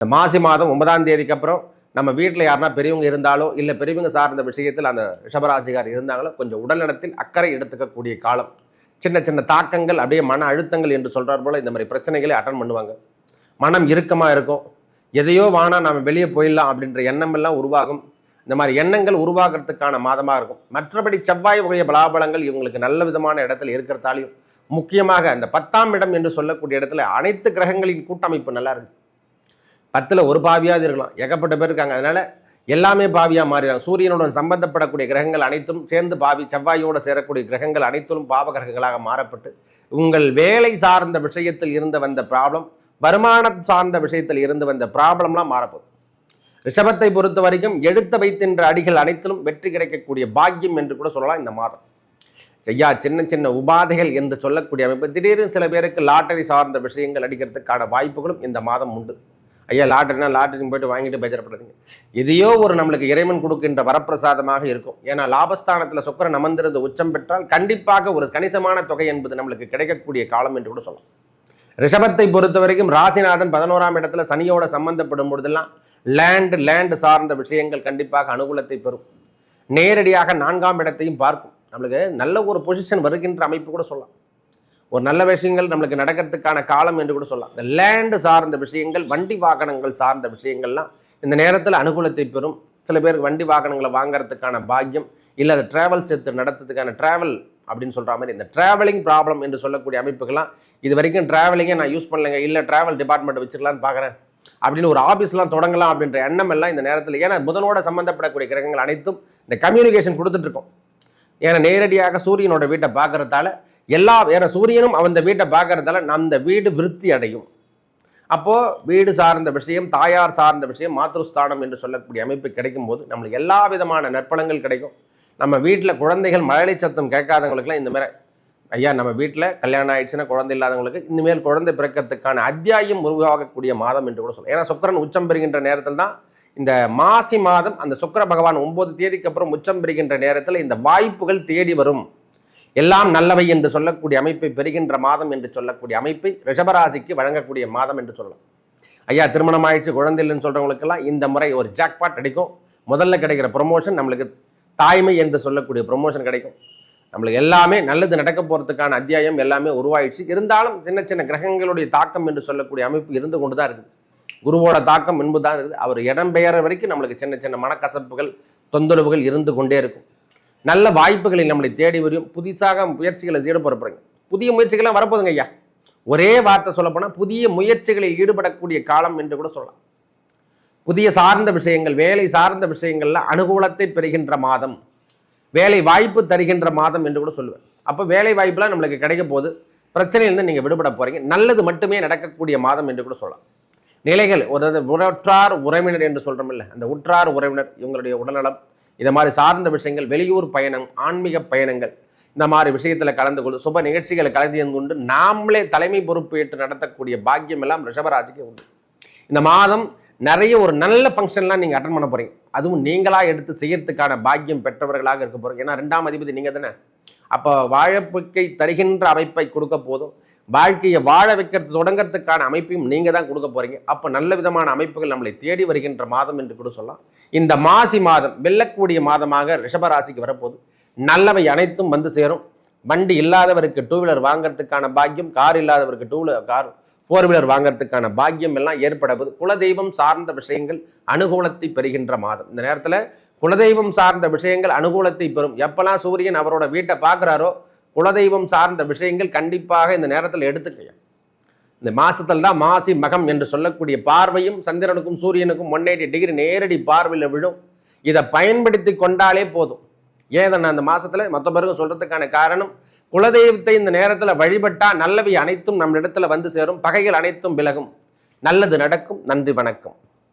இந்த மாசி மாதம் ஒன்பதாம் தேதிக்கு அப்புறம் நம்ம வீட்டில் யாருன்னா பெரியவங்க இருந்தாலோ இல்லை பெரியவங்க சார்ந்த விஷயத்தில் அந்த ரிஷபராசிகார் இருந்தாங்களோ கொஞ்சம் உடல்நலத்தில் அக்கறை எடுத்துக்கக்கூடிய காலம். சின்ன சின்ன தாக்கங்கள் அப்படியே மன அழுத்தங்கள் என்று சொல்கிறார் போல் இந்த மாதிரி பிரச்சனைகளை அட்டன் பண்ணுவாங்க. மனம் இறுக்கமாக இருக்கும். எதையோ வானா நம்ம வெளியே போயிடலாம் அப்படின்ற எண்ணம் எல்லாம் உருவாகும். இந்த மாதிரி எண்ணங்கள் உருவாகிறதுக்கான மாதமாக இருக்கும். மற்றபடி செவ்வாய் உடைய பலாபலங்கள் இவங்களுக்கு நல்ல விதமான இடத்துல இருக்கிறதாலையும் முக்கியமாக அந்த பத்தாம் இடம் என்று சொல்லக்கூடிய இடத்துல அனைத்து கிரகங்களின் கூட்டமைப்பு நல்லா இருக்குது பத்தில் ஒரு பாவியாவது இருக்கலாம். ஏகப்பட்ட பேர் இருக்காங்க. அதனால் எல்லாமே பாவியாக மாறிடும் சூரியனுடன் சம்பந்தப்படக்கூடிய கிரகங்கள் அனைத்தும் சேர்ந்து பாவி செவ்வாயோடு சேரக்கூடிய கிரகங்கள் அனைத்திலும் பாவ கிரகங்களாக மாறப்பட்டு உங்கள் வேலை சார்ந்த விஷயத்தில் இருந்து வந்த ப்ராப்ளம் வருமானம் சார்ந்த விஷயத்தில் இருந்து வந்த ப்ராப்ளம்லாம் மாறப்போகுது. ரிஷபத்தை பொறுத்த வரைக்கும் எடுத்து வைத்தின்ற அடிகள் அனைத்திலும் வெற்றி கிடைக்கக்கூடிய பாக்கியம் என்று கூட சொல்லலாம் இந்த மாதம். ஐயா சின்ன சின்ன உபாதைகள் என்று சொல்லக்கூடிய அமைப்பு. திடீர்னு சில பேருக்கு லாட்டரி சார்ந்த விஷயங்கள் அடிக்கிறதுக்கான வாய்ப்புகளும் இந்த மாதம் உண்டு. ஐயா லாட்டரினா லாட்டரி போயிட்டு வாங்கிட்டு பேஜரப்படாதீங்க எதையோ ஒரு நம்மளுக்கு இறைவன் கொடுக்கின்ற வரப்பிரசாதமாக இருக்கும். ஏன்னா லாபஸ்தானத்தில் சுக்கரன் அமர்ந்திருந்து உச்சம் பெற்றால் கண்டிப்பாக ஒரு கணிசமான தொகை என்பது நம்மளுக்கு கிடைக்கக்கூடிய காலம் என்று கூட சொல்லலாம். ரிஷபத்தை பொறுத்த வரைக்கும் ராசிநாதன் பதினோராம் இடத்துல சனியோட சம்பந்தப்படும் பொழுதெல்லாம் லேண்ட் லேண்டு சார்ந்த விஷயங்கள் கண்டிப்பாக அனுகூலத்தை பெறும். நேரடியாக நான்காம் இடத்தையும் பார்க்கும். நம்மளுக்கு நல்ல ஒரு பொசிஷன் வருகின்ற அமைப்பு கூட சொல்லலாம். ஒரு நல்ல விஷயங்கள் நம்மளுக்கு நடக்கிறதுக்கான காலம் என்று கூட சொல்லலாம். இந்த லேண்டு சார்ந்த விஷயங்கள் வண்டி வாகனங்கள் சார்ந்த விஷயங்கள்லாம் இந்த நேரத்தில் அனுகூலத்தை பெறும். சில பேருக்கு வண்டி வாகனங்களை வாங்குறதுக்கான பாக்கியம் இல்லை அதை ட்ராவல் சேர்த்து நடத்துறதுக்கான ட்ராவல் அப்படின்னு சொல்கிற மாதிரி இந்த ட்ராவலிங் ப்ராப்ளம் என்று சொல்லக்கூடிய அமைப்புகள்லாம் இது வரைக்கும் ட்ராவலிங்கே நான் யூஸ் பண்ணலைங்க. இல்லை ட்ராவல் டிபார்ட்மெண்ட் வச்சுக்கலான்னு பார்க்குறேன் அப்படின்னு ஒரு ஆஃபீஸ்லாம் தொடங்கலாம் அப்படின்ற எண்ணம் எல்லாம் இந்த நேரத்தில் ஏன்னா புதனோட சம்மந்தப்படக்கூடிய கிரகங்கள் அனைத்தும் இந்த கம்யூனிகேஷன் கொடுத்துட்ருக்கோம் ஏன்னா நேரடியாக சூரியனோட வீட்டை பார்க்குறதால எல்லா வேற சூரியனும் அந்த வீட்டை பார்க்கறதால அந்த வீடு விருத்தி அடையும். அப்போது வீடு சார்ந்த விஷயம் தாயார் சார்ந்த விஷயம் மாத்ருஸ்தானம் என்று சொல்லக்கூடிய அமைப்பு கிடைக்கும் போது நம்மளுக்கு எல்லா விதமான நற்பலங்கள் கிடைக்கும். நம்ம வீட்டில் குழந்தைகள் மழலை சத்தம் கேட்காதவங்களுக்குலாம் இந்த மாதிரி ஐயா நம்ம வீட்டில் கல்யாணம் ஆயிடுச்சுன்னா குழந்தை இல்லாதவங்களுக்கு இனிமேல் குழந்தை பிறக்கிறதுக்கான அத்தியாயம் உருவாகக்கூடிய மாதம் என்று கூட சொல்லலாம். ஏன்னா சுக்கரன் உச்சம் பெறுகின்ற நேரத்தில் தான் இந்த மாசி மாதம் அந்த சுக்கர பகவான் ஒன்பது தேதிக்கு அப்புறம் உச்சம் பெறுகின்ற நேரத்தில் இந்த வாய்ப்புகள் தேடி வரும். எல்லாம் நல்லவை என்று சொல்லக்கூடிய அமைப்பை பெறுகின்ற மாதம் என்று சொல்லக்கூடிய அமைப்பை ரிஷபராசிக்கு வழங்கக்கூடிய மாதம் என்று சொல்லலாம். ஐயா திருமணம் ஆயிடுச்சு குழந்தைன்னு சொல்கிறவங்களுக்கெல்லாம் இந்த முறை ஒரு ஜாக்பாட் அடிக்கும். முதல்ல கிடைக்கிற ப்ரொமோஷன் நம்மளுக்கு தாய்மை என்று சொல்லக்கூடிய ப்ரொமோஷன் கிடைக்கும். நம்மளுக்கு எல்லாமே நல்லது நடக்க போகிறதுக்கான அத்தியாயம் எல்லாமே உருவாயிடுச்சு. இருந்தாலும் சின்ன சின்ன கிரகங்களுடைய தாக்கம் என்று சொல்லக்கூடிய அமைப்பு இருந்து கொண்டு தான் இருக்குது. குருவோட தாக்கம் என்பது தான் இருக்குது. அவர் இடம்பெயர வரைக்கும் நம்மளுக்கு சின்ன சின்ன மனக்கசப்புகள் தொந்தரவுகள் இருந்து கொண்டே இருக்கும். நல்ல வாய்ப்புகளை நம்மளை தேடி வரும். புதுசாக முயற்சிகளை ஈடுபட புதிய முயற்சிகள்லாம் வரப்போதுங்க ஐயா. ஒரே வார்த்தை சொல்லப்போனால் புதிய முயற்சிகளில் ஈடுபடக்கூடிய காலம் என்று கூட சொல்லலாம். புதிய சார்ந்த விஷயங்கள் வேலை சார்ந்த விஷயங்களில் அனுகூலத்தை பெறுகின்ற மாதம் வேலை வாய்ப்பு தருகின்ற மாதம் என்று கூட சொல்லுவேன். அப்போ வேலை வாய்ப்புலாம் நம்மளுக்கு கிடைக்க போது பிரச்சனையிலிருந்து நீங்கள் விடுபட போகிறீங்க நல்லது மட்டுமே நடக்கக்கூடிய மாதம் என்று கூட சொல்லலாம். நிலைகள் ஒரு உற்றார் உறவினர் என்று சொல்கிறோம் இல்லை அந்த உற்றார் உறவினர் இவங்களுடைய உடல்நலம் இதை மாதிரி சார்ந்த விஷயங்கள் வெளியூர் பயணம் ஆன்மீக பயணங்கள் இந்த மாதிரி விஷயத்தில் கலந்து கொண்டு சுப நிகழ்ச்சிகளை கலந்து கொண்டு நாமளே தலைமை பொறுப்பு ஏற்று நடத்தக்கூடிய பாக்கியம் எல்லாம் ரிஷபராசிக்கு உண்டு. இந்த மாதம் நிறைய ஒரு நல்ல ஃபங்க்ஷன்லாம் நீங்கள் அட்டன் பண்ண போகிறீங்க அதுவும் நீங்களாக எடுத்து செய்யறதுக்கான பாக்கியம் பெற்றவர்களாக இருக்க போகிறீங்க ஏன்னா ரெண்டாம் அதிபதி நீங்கள் தானே அப்போ வாழப்புக்கை தருகின்ற அமைப்பை கொடுக்க போதும். வாழ்க்கையை வாழ வைக்கிறது தொடங்கிறதுக்கான அமைப்பையும் நீங்கள் தான் கொடுக்க போகிறீங்க அப்போ நல்ல விதமான அமைப்புகள் நம்மளை தேடி வருகின்ற மாதம் என்று கூட சொல்லலாம். இந்த மாசி மாதம் வெல்லக்கூடிய மாதமாக ரிஷபராசிக்கு வரப்போகுது. நல்லவை அனைத்தும் வந்து சேரும். வண்டி இல்லாதவருக்கு டூ வீலர் வாங்குறதுக்கான பாக்கியம் car இல்லாதவருக்கு two wheeler car four wheeler வாங்குறதுக்கான பாக்கியம் எல்லாம் ஏற்படப்போது குலதெய்வம் சார்ந்த விஷயங்கள் அனுகூலத்தை பெறுகின்ற மாதம். இந்த நேரத்தில் குலதெய்வம் சார்ந்த விஷயங்கள் அனுகூலத்தை பெறும். எப்பெல்லாம் சூரியன் அவரோட வீட்டை பார்க்குறாரோ குலதெய்வம் சார்ந்த விஷயங்கள் கண்டிப்பாக இந்த நேரத்தில் எடுத்துக்கையும் இந்த மாசத்தில் தான் மாசி மகம் என்று சொல்லக்கூடிய பார்வையும் சந்திரனுக்கும் சூரியனுக்கும் ஒன் எயிட்டி டிகிரி நேரடி பார்வையில் விழும். இதை பயன்படுத்தி கொண்டாலே போதும். ஏன் நான் அந்த மாசத்துல? மற்ற பிறகு சொல்றதுக்கான காரணம் குலதெய்வத்தை இந்த நேரத்தில் வழிபட்டா நல்லவை அனைத்தும் நம்ம இடத்துல வந்து சேரும். பகைகள் அனைத்தும் விலகும். நல்லது நடக்கும். நன்றி வணக்கம்.